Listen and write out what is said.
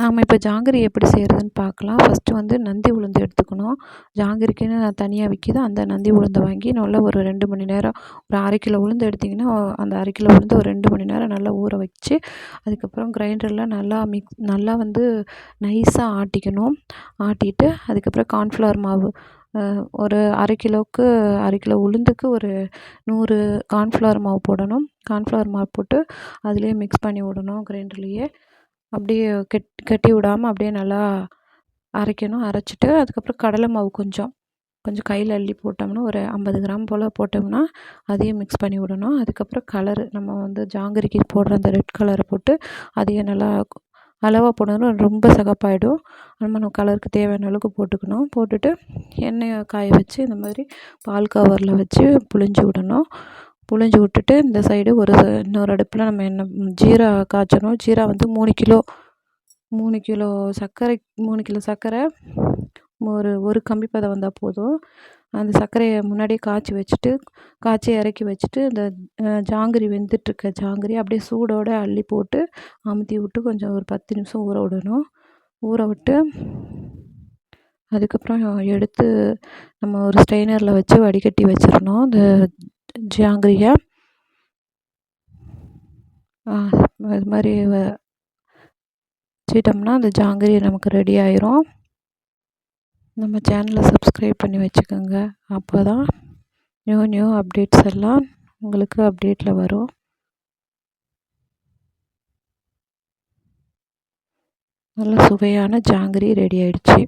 நாம் இப்போ ஜாங்கிரி எப்படி செய்கிறதுன்னு பார்க்கலாம். ஃபஸ்ட்டு வந்து நந்தி உளுந்து எடுத்துக்கணும். ஜாங்கிரிக்குன்னு தனியாக விற்கிது அந்த நந்தி உளுந்தை வாங்கி நல்லா ஒரு ரெண்டு மணி நேரம் ஒரு அரை கிலோ உளுந்து எடுத்திங்கன்னா அந்த அரை கிலோ உளுந்து ஒரு ரெண்டு மணி நேரம் நல்லா ஊற வச்சு அதுக்கப்புறம் கிரைண்டரில் நல்லா மிக்ஸ் நல்லா வந்து நைஸாக ஆட்டிக்கணும். ஆட்டிட்டு அதுக்கப்புறம் கார்ன்ஃப்ளவர் மாவு ஒரு அரை கிலோவுக்கு அரை கிலோ உளுந்துக்கு ஒரு நூறு கார்ன்ஃப்ளவர் மாவு போடணும். கார்ன்ஃப்ளவர் மாவு போட்டு அதுலேயே மிக்ஸ் பண்ணி விடணும் கிரைண்டர்லேயே அப்படியே கெட் கட்டி விடாம அப்படியே நல்லா அரைக்கணும். அரைச்சிட்டு அதுக்கப்புறம் கடலை மாவு கொஞ்சம். கொஞ்சம் கையில் அள்ளி போட்டோம்னா ஒரு ஐம்பது கிராம் போல் போட்டோம்னா அதையும் மிக்ஸ் பண்ணி விடணும். அதுக்கப்புறம் கலரு நம்ம வந்து ஜாங்கிரிக்கு போடுற அந்த ரெட் கலரை போட்டு அதையும் நல்லா அளவாக போடணும் ரொம்ப சகப்பாயிடும். நம்ம கலருக்கு தேவையான அளவுக்கு போட்டுக்கணும். போட்டுட்டு எண்ணெயை காய வச்சு இந்த மாதிரி பால் கவரில் வச்சு புழிஞ்சி விடணும். புழிஞ்சு விட்டுட்டு இந்த சைடு ஒரு இன்னொரு அடுப்பில் நம்ம என்ன ஜீரா காய்ச்சணும். ஜீரா வந்து மூணு கிலோ மூணு கிலோ சர்க்கரை மூணு கிலோ சர்க்கரை ஒரு ஒரு கம்பி பதம் வந்தால் போதும். அந்த சர்க்கரையை முன்னாடியே காய்ச்சி வச்சுட்டு காய்ச்சி இறக்கி வச்சுட்டு இந்த ஜாங்கிரி வெந்துட்டுருக்க ஜாங்கிரி அப்படியே சூடோடு அள்ளி போட்டு அமுத்தி விட்டு கொஞ்சம் ஒரு பத்து நிமிஷம் ஊற விடணும். ஊற விட்டு அதுக்கப்புறம் எடுத்து நம்ம ஒரு ஸ்ட்ரெயினரில் வச்சு வடிகட்டி வச்சிடணும். இந்த ஜாங்கிரியை? அது மாதிரி வச்சிட்டோம்னா அந்த ஜாங்கிரி நமக்கு ரெடி ஆயிரும். நம்ம சேனலை சப்ஸ்கிரைப் பண்ணி வச்சுக்கோங்க. அப்போ தான் நியூ நியூ அப்டேட்ஸ் எல்லாம் உங்களுக்கு அப்டேட்டில் வரும். நல்ல சுவையான ஜாங்கிரி ரெடி ஆயிடுச்சு.